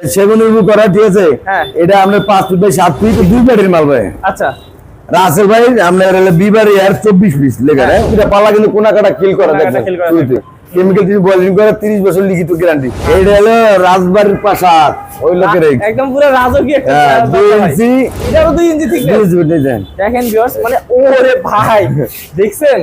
সেগুন করা ঠিক আছে হ্যাঁ। এটা পাঁচ ফিট বাই সাত ফিট দুই মাল ভাই। আচ্ছা। রাসেল ভাই আপনার হলো বিবার এয়ার চব্বিশ পিস লেখা হ্যাঁ। এটা পালা কিন্তু কোনা কাটা কিল করা কেমিক্যাল তিরিশ বছর লিখিত গ্যারান্টি হলো রাজবাড়ির প্রাসাদ ওই লোকের একদম পুরো রাজকীয় একটা হ্যাঁ, দুই ইঞ্চি। এটারও দুই ইঞ্চি ঠিক দুই ইঞ্চি ডিজাইন দেখেন ভিউয়ার্স মানে ওরে ভাই দেখছেন?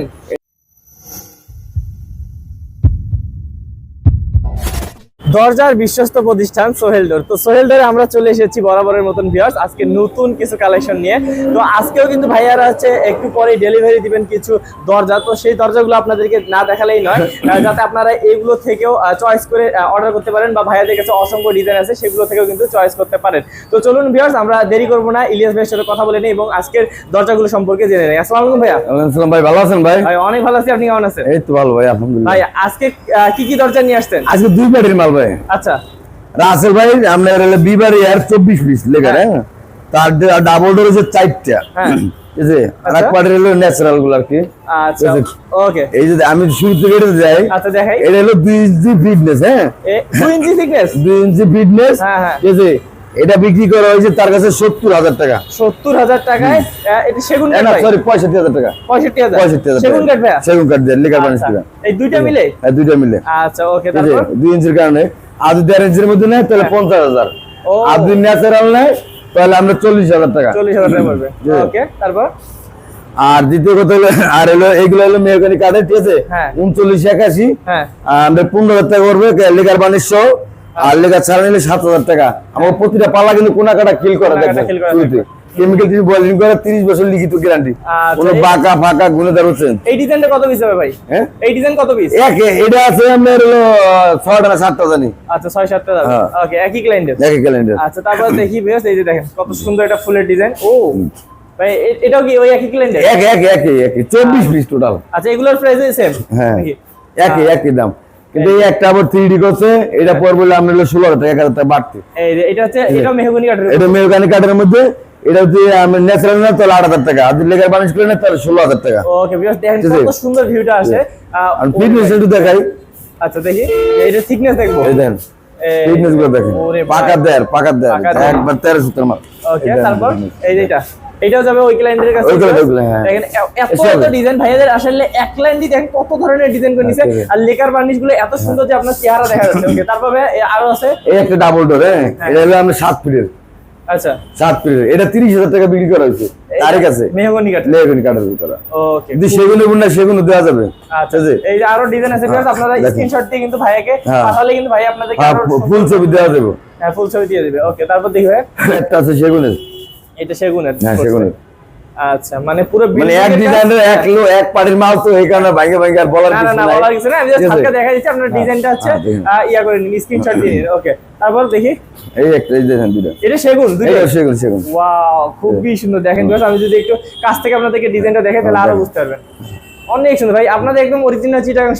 দরজার বিশ্বস্ত প্রতিষ্ঠান সোহেল ডোর তো সোহেল ডোরে আমরা চলে এসেছি বরাবরের মতন ভিউয়ার্স আজকে নতুন কিছু কালেকশন নিয়ে। তো আজকেও কিন্তু ভাইয়ারা হচ্ছে একটু পরে ডেলিভারি দিবেন কিছু দরজা। তো সেই দরজাগুলো আপনাদেরকে না দেখালেই নয় যাতে আপনারা এগুলো থেকেও চয়েস করে অর্ডার করতে পারেন বা ভাইয়াদের কাছে অসংখ্য ডিজাইন আছে সেগুলো থেকেও কিন্তু চয়েস করতে পারেন। তো চলুন ভিউয়ার্স আমরা দেরি করব না ইলিয়াস ভাইয়ের সাথে কথা বলে নিই এবং আজকের দরজাগুলো সম্পর্কে জেনে নেই। আসসালামু আলাইকুম ভাইয়া। সালাম ভাই ভালো আছেন ভাই? ভাই অনেক ভালো আছি। আপনি কেমন আছেন? এই তো ভালো ভাই আলহামদুলিল্লাহ। ভাই আজকে কি কি দরজা নিয়ে আসতেন আজকে দুই ব্যাটের মাল ভাই। আচ্ছা। রাসেল ভাই আপনার হলো বিবার এয়ার চব্বিশ পিস লেখা হ্যাঁ। তার ডাবল ডোর হচ্ছে চারটা। হ্যাঁ। ঠিক আছে আর আচ্ছা। হলো ন্যাচারালগুলো আর কি। আচ্ছা ওকে এই যে আমি শুরু থেকে এটা যাই আচ্ছা দেখাই। এটা হলো ইঞ্চি ফিটনেস হ্যাঁ? এ, দুই ইঞ্চি thickness দুই ইঞ্চি ফিটনেস হ্যাঁ, হ্যাঁ। ঠিক আছে এটা বিক্রি করা হয়েছে তার কাছে সত্তর হাজার টাকা। সত্তর হাজার টাকায় এটা সেগুন কাঠ সরি পঁয়ষট্টি হাজার টাকা। পঁয়ষট্টি হাজার। পঁয়ষট্টি হাজার সেগুন কাঠ সেগুন কাঠ দিয়ে বানিশ আচ্ছা, এই দুইটা মিলে? হ্যাঁ দুইটা মিলে। আচ্ছা ওকে তারপর? দুই ইঞ্চির কারণে। আর যদি দেড় ইঞ্চির মধ্যে নেয় তাহলে পঞ্চাশ হাজার। আর যদি ন্যাচারাল নেয় তাহলে আমরা চল্লিশ হাজার টাকা। চল্লিশ হাজার টাকা পড়বে। ওকে তারপর? আর দ্বিতীয় কথা হলো আর হলো এগুলো হলো মেহগানি কাঠের ঠিক আছে? হ্যাঁ। উনচল্লিশ একাশি। হ্যাঁ। আমরা পনেরো হাজার টাকা করবে লেখার সহ। আর লেখা ছাড়া নিলে সাত হাজার টাকা। আমার প্রতিটা পাল্লা কিন্তু কোনা কাটা কিল করা শুরুতে। কেমিক্যাল যদি করে তিরিশ বছর লিখিত গ্যারান্টি আচ্ছা, কোনো বাঁকা ফাঁকা গুণেদার হচ্ছেন? এই ডিজাইনটা কত পিস হবে ভাই? হ্যাঁ? এই ডিজাইন কত পিস এক এটা আছে হলো ছয়টা না সাতটা জানি। আচ্ছা ছয় সাতটা যাবে হ্যাঁ। ওকে একই ক্লায়েন্টের একই ক্যালেন্ডার আচ্ছা তারপর দেখি বেশ এই যে দেখেন কত সুন্দর একটা ফুলের ডিজাইন ও ভাই এটাও কি ওই একই ক্লায়েন্টের এক এক একই একই চব্বিশ পিস টোটাল আচ্ছা এগুলোর প্রাইস সেম হ্যাঁ। একই একই দাম। কিন্তু এই একটা আবার থ্রি করছে এটা পড়বে হলো আপনার হলো ষোলো হাজার টাকা টাকা বাড়তি। এটা হচ্ছে এটা মেহগনি কাঠের এটা মেহগানি কাঠের মধ্যে এটা যদি ন্যাচারাল না তাহলে আট হাজার টাকা আর যদি লেগার বানিশ করে না তাহলে ষোলো হাজার টাকা। ওকে দেখেন আছে। কত সুন্দর ভিউটা আসে। আর ফিটনেস একটু দেখাই। আচ্ছা দেখি। এটা থিকনেস দেখব। এই দেন ফিটনেসগুলো দেখেন। পাকা দেয় পাকা দেয় একবার তেরো ওকে তারপর? এই এটাও যাবে ওই ক্লায়েন্টের কাছে হ্যাঁ। দেখেন এত এত ডিজাইন ভাইয়াদের আসলে এক লাইন দিয়ে দেখেন কত ধরনের ডিজাইন করে নিছে। আচ্ছা। আর লেকার বার্নিশগুলো এত সুন্দর যে আপনার চেহারা দেখা যাচ্ছে। ওকে তারপর আরও আছে। এই একটা ডাবল ডোর হ্যাঁ। এটা হলো আমরা ফিটের আচ্ছা। ফিটের এটা তিরিশ হাজার টাকা বিক্রি করা হয়েছে। আছে মেহগনি কাঠ লেগানি কাঠের ভিতরে ওকে যদি সেগুলো গুণ না সেগুলো দেওয়া যাবে। আচ্ছা। এই যে আরও ডিজাইন আছে বিকজ আপনারা স্ক্রিনশট দিয়ে কিন্তু ভাইয়াকে হ্যাঁ। পাঠালে কিন্তু ভাই আপনাদেরকে হ্যাঁ, আরও ফুল ছবি দেওয়া যাবে। হ্যাঁ ফুল ছবি দিয়ে দিবে। ওকে তারপর একটা আছে সেগুনের। এটা সেগুনের হ্যাঁ সেগুনের। আচ্ছা মানে পুরো মানে এক building এর ডিজাইনের এক লো এক পার্টির মাল তো এই কারণে ভাঙ্গে ভাঙ্গে আর বলার না না কিছু না বলার কিছু না আমি জাস্ট হালকা দেখা দিচ্ছি আপনার ডিজাইনটা হ্যাঁ, আহ, ইয়া করে নিন স্ক্রিনশট দিয়ে নিন ওকে তারপর দেখি। এই একটা এই দেখেন দুটো এটা সেগুন এটা সেগুন সেগুন। ওয়াও খুবই সুন্দর। দেখেন আমি যদি একটু কাছ থেকে আপনাদেরকে ডিজাইনটা দেখে তাহলে আরও বুঝতে পারবেন। অনেক সুন্দর। ভাই আপনাদের একদম অরিজিনাল চিটাগাং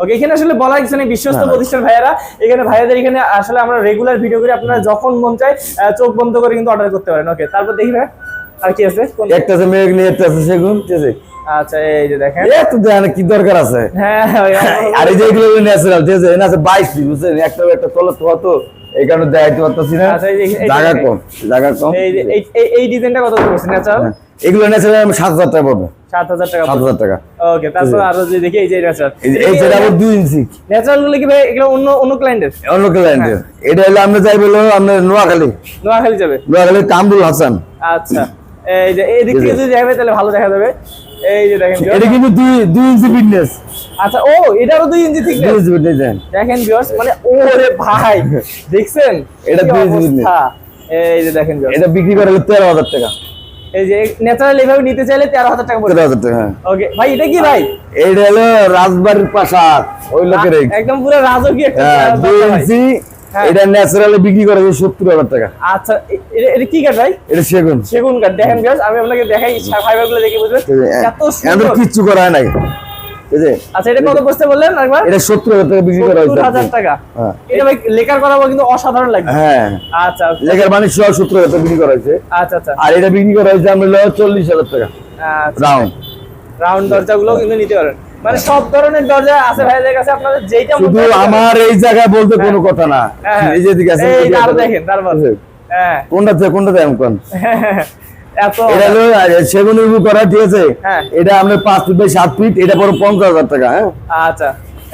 ওকে এখানে আসলে বলা গেছে বিশ্বস্ত প্রতিষ্ঠান ভাইয়ারা। এখানে ভাইয়াদের এখানে আসলে আমরা রেগুলার ভিডিও আপনারা যখন মন চায় চোখ বন্ধ করে কিন্তু অর্ডার করতে পারেন। ওকে তারপর দেখি ভাই আর কি আছে? একটা মেঘনি একটা আছে সেগুন ঠিক আচ্ছা, দরকার আছে। হ্যাঁ, এগুলো ন্যাচারাল আছে? এখানে একটা তো এই আচ্ছা, এই ন্যাচারাল টাকা পড়বে 7000 টাকা টাকা। ওকে তারপর আরও অন্য হ্যাঁ। আচ্ছা। দেখা যাবে। এই যে দেখেন এটা কিন্তু 2 ইঞ্চি ফিটনেস আচ্ছা ও এটারও 2 ইঞ্চি ফিটনেস ইঞ্চি ফিটনেস মানে ওরে ভাই দেখছেন? এটা 2 ইঞ্চি দেখেন এটা বিক্রি করে তেরো হাজার টাকা। এই যে ন্যাচারাল এভাবে নিতে চাইলে তেরো হাজার টাকা তেরো হাজার টাকা হ্যাঁ। ওকে ভাই এটা কি ভাই? এইটা হলো রাজবাড়ির প্রাসাদ ওই লোকের একদম পুরো রাজকীয় হ্যাঁ, দুই হ্যাঁ। এটা ন্যাচারালি বিক্রি করে সত্তর হাজার টাকা। আচ্ছা এটা- কি কাঠ ভাই? এটা সেগুন। সেগুন কাঠ। দেখেন ভিউয়ার্স আমি আপনাকে দেখাই ফাইবারগুলো দেখে বুঝবেন। এত কিচ্ছু করা হয় নাই। আচ্ছা এটা কত বসতে বললেন একবার এটা টাকা বিক্রি করা হয়েছে টাকা। হ্যাঁ। এটা ভাই লেকার করাবো কিন্তু অসাধারণ লাগবে হ্যাঁ। আচ্ছা লেখার মানে টাকা বিক্রি করা হয়েছে। আচ্ছা আচ্ছা। আর এটা বিক্রি করা হয়েছে আমরা টাকা। রাউন্ড। রাউন্ড দরজা গুলো কিন্তু নিতে পারেন। মানে সব ধরনের দরজা আছে ভাইদের কাছে আপনাদের যেইটা শুধু আমার এই জায়গায় বলতে কোনো কথা না। হ্যাঁ। এই যে দিকে আছে এই আরও দেখেন তারপর হ্যাঁ। কোনটাতে কোনটাতে এমন কোন এত এটা হলো করা ঠিক আছে? হ্যাঁ। এটা পাঁচ ফিট বাই সাত ফিট এটা পড়ো পঞ্চাশ হাজার টাকা হ্যাঁ? আচ্ছা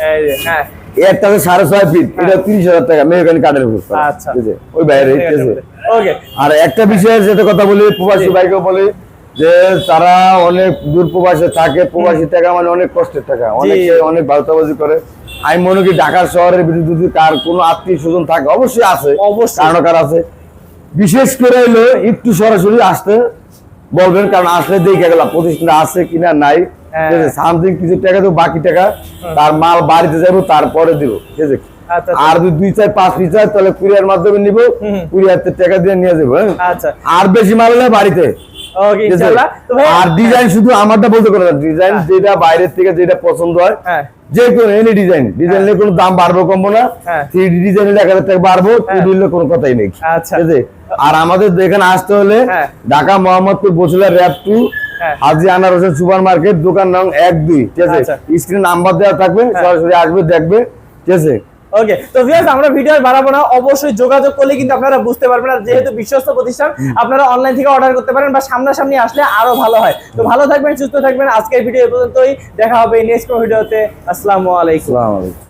এই যে হ্যাঁ। একটা সাড়ে ছয় ফিট এটা তিরিশ হাজার টাকা মেহগানি কাঠের উপর করা। ঠিক আছে? ওই বাইরে ঠিক আছে ওকে আর একটা বিষয়ে যেটা কথা বলি প্রবাসী ভাইকে বলি যে তারা অনেক দূর প্রবাসে থাকে প্রবাসী টাকা মানে অনেক কষ্টের টাকা অনেকে করে। আমি মনে করি ঢাকা শহরের বিরুদ্ধে যদি কার কোনো আত্মীয় স্বজন থাকে অবশ্যই আছে। অবশ্যই। কারণ কার আছে? বিশেষ করে হলো একটু সরাসরি আসতে বলবেন কারণ আসলে দেখে গেলাম প্রতিষ্ঠান আছে কিনা নাই। হ্যাঁ। সামথিং কিছু টাকা দেবো বাকি টাকা তার মাল বাড়িতে যাব তারপরে দিব ঠিক আছে? আচ্ছা আর যদি দুই চার পাঁচ পিস হয় তাহলে কুরিয়ার মাধ্যমে নিবো। কুরিয়ার টাকা দিয়ে নিয়ে যাব হ্যাঁ? আচ্ছা। আর বেশি মাল হলে বাড়িতে। ওকে ঠিক আছে? ইনশাআল্লাহ তো ভাই আর ডিজাইন শুধু আমারটা বলতে ডিজাইন হ্যাঁ। যেটা বাইরের থেকে যেটা পছন্দ হয় হ্যাঁ যে কোনো এনি ডিজাইন ডিজাইন কোনো দাম বাড়বো কমবো না হ্যাঁ। থ্রি ডি ডিজাইন এক হাজার টাকা বাড়বো টু ডি কোনো কথাই নেই আচ্ছা। আর আমাদের এখানে আসতে হলে হ্যাঁ। ঢাকা মোহাম্মদপুর বসুলা র্যাপ টু হ্যাঁ। হাজি আনার হোসেন সুপার মার্কেট দোকান নং এক দুই ঠিক আছে আচ্ছা। স্ক্রিন নাম্বার দেওয়া থাকবে হ্যাঁ। সরাসরি আসবে দেখবে ঠিক আছে ওকে তো ভিউয়ার্স আমরা ভিডিও বাড়াবো না। অবশ্যই যোগাযোগ করলে কিন্তু আপনারা বুঝতে পারবেন। আর যেহেতু বিশ্বস্ত প্রতিষ্ঠান আপনারা অনলাইন থেকে অর্ডার করতে পারেন বা সামনাসামনি আসলে আরও ভালো হয়। তো ভালো থাকবেন সুস্থ থাকবেন। আজকের ভিডিও পর্যন্তই। দেখা হবে নেক্সট ভিডিওতে আসসালামু আলাইকুম।